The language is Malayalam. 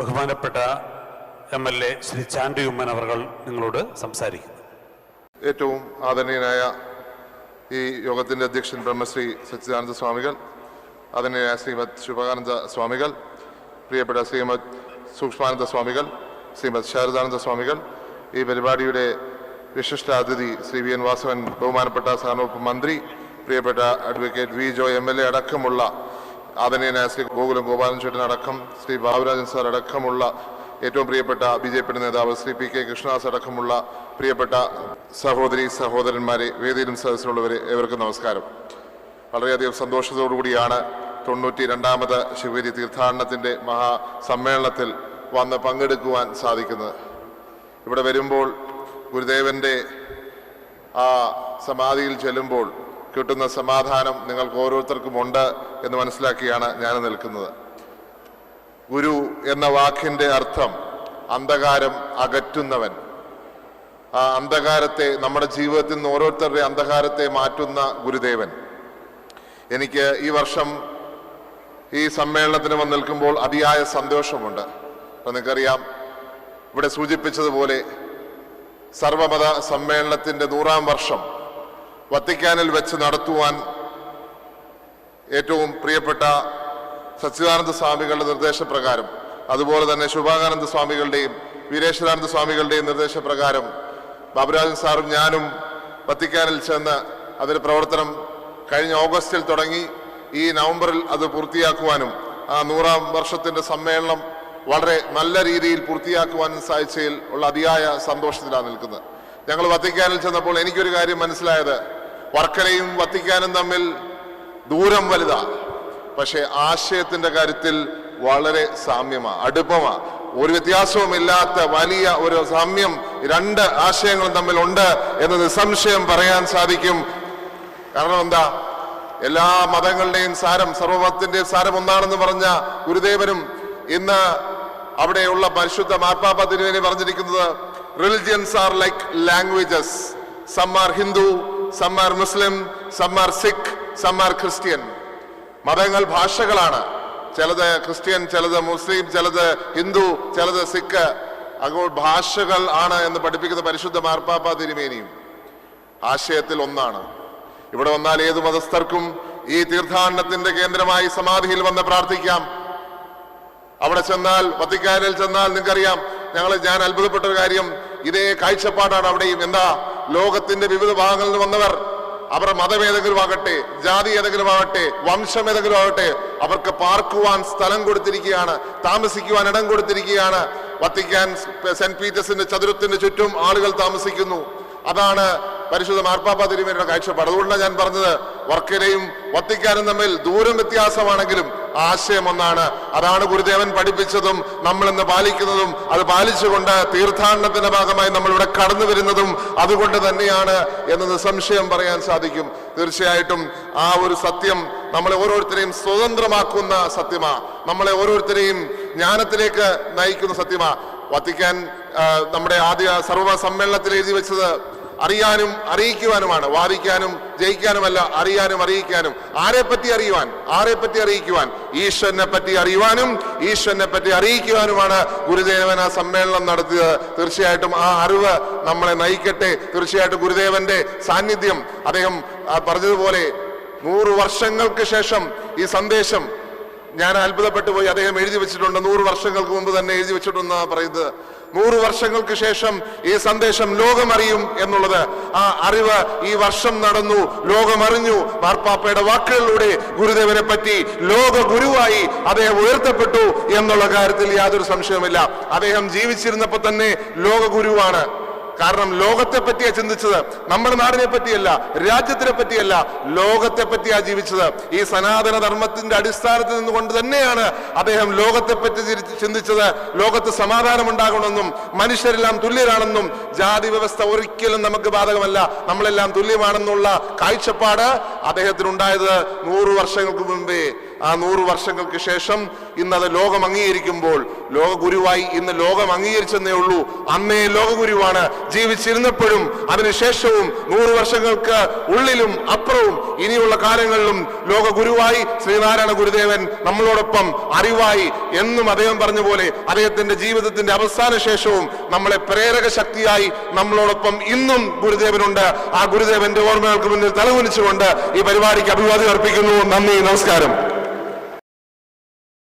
ബഹുമാനപ്പെട്ട M L A Shri Chandy Oommen അവർ നിങ്ങളോട് സംസാരിക്കുന്നു. ഏറ്റവും ആദരണീയനായ ഈ യോഗത്തിന്റെ അധ്യക്ഷൻ ബ്രഹ്മശ്രീ സച്ചിദാനന്ദ സ്വാമികൾ ആദരണീയനായ ശ്രീമദ് ശുഭാനന്ദ സ്വാമികൾ പ്രിയപ്പെട്ട ശ്രീമദ് സൂക്ഷ്മാനന്ദ സ്വാമികൾ ശ്രീമദ് ശാരദാനന്ദ സ്വാമികൾ ഈ പരിപാടിയുടെ വിശിഷ്ട അതിഥി ശ്രീ വി എൻ വാസവൻ ബഹുമാനപ്പെട്ട സഹനവകുപ്പ് മന്ത്രി പ്രിയപ്പെട്ട advocate V Jo M L A അടക്കമുള്ള ആദരണീയനായ ശ്രീ ഗോകുലം ഗോപാലൻ ചേട്ടൻ അടക്കം ശ്രീ ബാബുരാജൻ സാർ അടക്കമുള്ള ഏറ്റവും പ്രിയപ്പെട്ട ബി ജെ പിയുടെ നേതാവ് ശ്രീ പി കെ കൃഷ്ണദാസ് അടക്കമുള്ള പ്രിയപ്പെട്ട സഹോദരി സഹോദരന്മാരെ വേദിയിലും സദസ്സിലുള്ളവരെ ഏവർക്കും നമസ്കാരം. വളരെയധികം സന്തോഷത്തോടുകൂടിയാണ് തൊണ്ണൂറ്റി രണ്ടാമത് ശിവഗിരി തീർത്ഥാടനത്തിന്റെ മഹാസമ്മേളനത്തിൽ വന്ന് പങ്കെടുക്കുവാൻ സാധിക്കുന്നത്. ഇവിടെ വരുമ്പോൾ ഗുരുദേവന്റെ ആ സമാധിയിൽ ചെല്ലുമ്പോൾ കിട്ടുന്ന സമാധാനം നിങ്ങൾക്ക് ഓരോരുത്തർക്കും ഉണ്ട് എന്ന് മനസ്സിലാക്കിയാണ് ഞാൻ നിൽക്കുന്നത്. ഗുരു എന്ന വാക്കിന്റെ അർത്ഥം അന്ധകാരം അകറ്റുന്നവൻ. ആ അന്ധകാരത്തെ നമ്മുടെ ജീവിതത്തിൽ നിന്ന് ഓരോരുത്തരുടെ അന്ധകാരത്തെ മാറ്റുന്ന ഗുരുദേവൻ. എനിക്ക് ഈ വർഷം ഈ സമ്മേളനത്തിന് വന്ന് നിൽക്കുമ്പോൾ അതിയായ സന്തോഷമുണ്ട്. അപ്പം നിങ്ങൾക്കറിയാം ഇവിടെ സൂചിപ്പിച്ചതുപോലെ സർവമത സമ്മേളനത്തിന്റെ നൂറാം വർഷം വത്തിക്കാനിൽ വെച്ച് നടത്തുവാൻ ഏറ്റവും പ്രിയപ്പെട്ട സച്ചിദാനന്ദ സ്വാമികളുടെ നിർദ്ദേശപ്രകാരം അതുപോലെ തന്നെ ശുഭാകാനന്ദ സ്വാമികളുടെയും വീരേശ്വരാനന്ദ സ്വാമികളുടെയും നിർദ്ദേശപ്രകാരം ബാബുരാജൻ സാറും ഞാനും വത്തിക്കാനിൽ ചെന്ന് അതിന്റെ പ്രവർത്തനം കഴിഞ്ഞ ഓഗസ്റ്റിൽ തുടങ്ങി. ഈ നവംബറിൽ അത് പൂർത്തിയാക്കുവാനും ആ നൂറാം വർഷത്തിന്റെ സമ്മേളനം വളരെ നല്ല രീതിയിൽ പൂർത്തിയാക്കുവാനും സാധിച്ചതിൽ ഉള്ള അതിയായ സന്തോഷത്തിലാണ് നിൽക്കുന്നത്. ഞങ്ങൾ വത്തിക്കാനിൽ ചെന്നപ്പോൾ എനിക്കൊരു കാര്യം മനസ്സിലായത് വർക്കലയും വത്തിക്കാനും തമ്മിൽ ദൂരം വലുതാ. പക്ഷേ ആശയത്തിന്റെ കാര്യത്തിൽ വളരെ സാമ്യമാ അടുപ്പമാ. ഒരു വ്യത്യാസവും ഇല്ലാത്ത വലിയ ഒരു സാമ്യം രണ്ട് ആശയങ്ങളും തമ്മിൽ ഉണ്ട് എന്ന് നിസ്സംശയം പറയാൻ സാധിക്കും. കാരണം എന്താ? എല്ലാ മതങ്ങളുടെയും സാരം സർവമതത്തിന്റെയും സാരം ഒന്നാണെന്ന് പറഞ്ഞ ഗുരുദേവനും ഇന്ന് അവിടെയുള്ള പരിശുദ്ധ മാർപ്പാപ്പ തിരുവേനി പറഞ്ഞിരിക്കുന്നത് religions are like languages some are Hindu some are Muslim some are Sikh some are Christian മതങ്ങൾ ഭാഷകളാണ്. ചിലത് ക്രിസ്ത്യൻ ചിലത് മുസ്ലിം ചിലത് ഹിന്ദു ചിലത് സിഖ്. അപ്പോൾ ഭാഷകൾ ആണ് എന്ന് പഠിപ്പിക്കുന്ന പരിശുദ്ധ മാർപ്പാപ്പ തിരുമേനിയും. ആശയത്തിൽ ഒന്നാണ്. ഇവിടെ വന്നാൽ ഏത് മതസ്ഥർക്കും ഈ തീർത്ഥാടനത്തിന്റെ കേന്ദ്രമായി സമാധിയിൽ വന്ന് പ്രാർത്ഥിക്കാം. അവിടെ ചെന്നാൽ വത്തിക്കാനിൽ ചെന്നാൽ നിങ്ങൾക്കറിയാം. ഞങ്ങൾ ഞാൻ അത്ഭുതപ്പെട്ട ഒരു കാര്യം. ഇതേ കാഴ്ചപ്പാടാണ് അവിടെയും. എന്താ? ലോകത്തിന്റെ വിവിധ ഭാഗങ്ങളിൽ നിന്ന് വന്നവർ അവർ മതം ഏതെങ്കിലും ആകട്ടെ ജാതി ഏതെങ്കിലും ആകട്ടെ വംശം ഏതെങ്കിലും ആകട്ടെ അവർക്ക് പാർക്കുവാൻ സ്ഥലം കൊടുത്തിരിക്കുകയാണ് താമസിക്കുവാൻ ഇടം കൊടുത്തിരിക്കുകയാണ്. വത്തിക്കാൻ സെന്റ് പീറ്റേഴ്സിന്റെ ചതുരത്തിന്റെ ചുറ്റും ആളുകൾ താമസിക്കുന്നു. അതാണ് പരിശുദ്ധ മാർപ്പാപ്പ തിരുമേനിയുടെ കാഴ്ചപ്പാട്. അതുകൊണ്ടാണ് ഞാൻ പറഞ്ഞത് വർക്കലയും വത്തിക്കാനും തമ്മിൽ ദൂരം വ്യത്യാസമാണെങ്കിലും ആശയം ഒന്നാണ് അതാണ് ഗുരുദേവൻ പഠിപ്പിച്ചതും നമ്മൾ ഇന്ന് പാലിക്കുന്നതും. അത് പാലിച്ചുകൊണ്ട് തീർത്ഥാടനത്തിന്റെ ഭാഗമായി നമ്മൾ ഇവിടെ കടന്നു വരുന്നതും അതുകൊണ്ട് തന്നെയാണ് എന്ന് നിസ്സംശയം പറയാൻ സാധിക്കും. തീർച്ചയായിട്ടും ആ ഒരു സത്യം നമ്മളെ ഓരോരുത്തരെയും സ്വതന്ത്രമാക്കുന്ന സത്യമാ. നമ്മളെ ഓരോരുത്തരെയും ജ്ഞാനത്തിലേക്ക് നയിക്കുന്ന സത്യമാ. വത്തിക്കാൻ നമ്മുടെ ആദ്യ സർവ സമ്മേളനത്തിൽ എഴുതി വെച്ചത് അറിയാനും അറിയിക്കുവാനുമാണ്. വാദിക്കാനും ജയിക്കാനുമല്ല അറിയാനും അറിയിക്കാനും. ആരെ പറ്റി അറിയുവാൻ? ആരെ പറ്റി അറിയിക്കുവാൻ? ഈശ്വരനെ പറ്റി അറിയുവാനും ഈശ്വരനെ പറ്റി അറിയിക്കുവാനുമാണ് ഗുരുദേവൻ ആ സമ്മേളനം നടത്തിയത്. തീർച്ചയായിട്ടും ആ അറിവ് നമ്മളെ നയിക്കട്ടെ. തീർച്ചയായിട്ടും ഗുരുദേവന്റെ സാന്നിധ്യം. അദ്ദേഹം പറഞ്ഞതുപോലെ നൂറ് വർഷങ്ങൾക്ക് ശേഷം ഈ സന്ദേശം ഞാൻ അത്ഭുതപ്പെട്ടു പോയി. അദ്ദേഹം എഴുതി വെച്ചിട്ടുണ്ട്. നൂറ് വർഷങ്ങൾക്ക് മുമ്പ് തന്നെ എഴുതി വെച്ചിട്ടുണ്ടെന്നാ പറയുന്നത്. നൂറ് വർഷങ്ങൾക്ക് ശേഷം ഈ സന്ദേശം ലോകമറിയും എന്നുള്ളത്. ആ അറിവ് ഈ വർഷം നടന്നു. ലോകമറിഞ്ഞു. മാർപ്പാപ്പയുടെ വാക്കുകളിലൂടെ ഗുരുദേവനെ പറ്റി ലോക ഗുരുവായി അദ്ദേഹം ഉയർത്തപ്പെട്ടു എന്നുള്ള കാര്യത്തിൽ യാതൊരു സംശയവുമില്ല. അദ്ദേഹം ജീവിച്ചിരുന്നപ്പോൾ തന്നെ ലോക ഗുരുവാണ് കാരണം ലോകത്തെ പറ്റിയാ ചിന്തിച്ചത്. നമ്മുടെ നാടിനെ പറ്റിയല്ല രാജ്യത്തിനെ പറ്റിയല്ല ലോകത്തെ പറ്റിയാ ജീവിച്ചത്. ഈ സനാതന ധർമ്മത്തിന്റെ അടിസ്ഥാനത്തിൽ നിന്നുകൊണ്ട് തന്നെയാണ് അദ്ദേഹം ലോകത്തെ പറ്റി ചിന്തിച്ചത്. ലോകത്ത് സമാധാനം ഉണ്ടാകണമെന്നും മനുഷ്യരെല്ലാം തുല്യരാണെന്നും ജാതി വ്യവസ്ഥ ഒരിക്കലും നമുക്ക് ബാധകമല്ല. നമ്മളെല്ലാം തുല്യമാണെന്നുള്ള കാഴ്ചപ്പാട് അദ്ദേഹത്തിനുണ്ടായത് നൂറു വർഷങ്ങൾക്ക് മുമ്പേ ആ നൂറ് വർഷങ്ങൾക്ക് ശേഷം ഇന്ന് അത് ലോകം അംഗീകരിക്കുമ്പോൾ ലോകഗുരുവായി ഇന്ന് ലോകം അംഗീകരിച്ചെന്നേ ഉള്ളൂ. അന്നേ ലോകഗുരുവാണ് ജീവിച്ചിരുന്നപ്പോഴും അതിനുശേഷവും നൂറ് വർഷങ്ങൾക്ക് ഉള്ളിലും അപ്പുറവും ഇനിയുള്ള കാലങ്ങളിലും ലോകഗുരുവായി ശ്രീനാരായണ ഗുരുദേവൻ നമ്മളോടൊപ്പം അറിവായി എന്നും അദ്ദേഹം പറഞ്ഞ പോലെ അദ്ദേഹത്തിന്റെ ജീവിതത്തിന്റെ അവസാന ശേഷവും നമ്മളെ പ്രേരക ശക്തിയായി നമ്മളോടൊപ്പം ഇന്നും ഗുരുദേവനുണ്ട്. ആ ഗുരുദേവന്റെ ഓർമ്മകൾക്ക് മുന്നിൽ തലകുനിച്ചുകൊണ്ട് ഈ പരിപാടിക്ക് അഭിവാദ്യം അർപ്പിക്കുന്നു. നന്ദി നമസ്കാരം.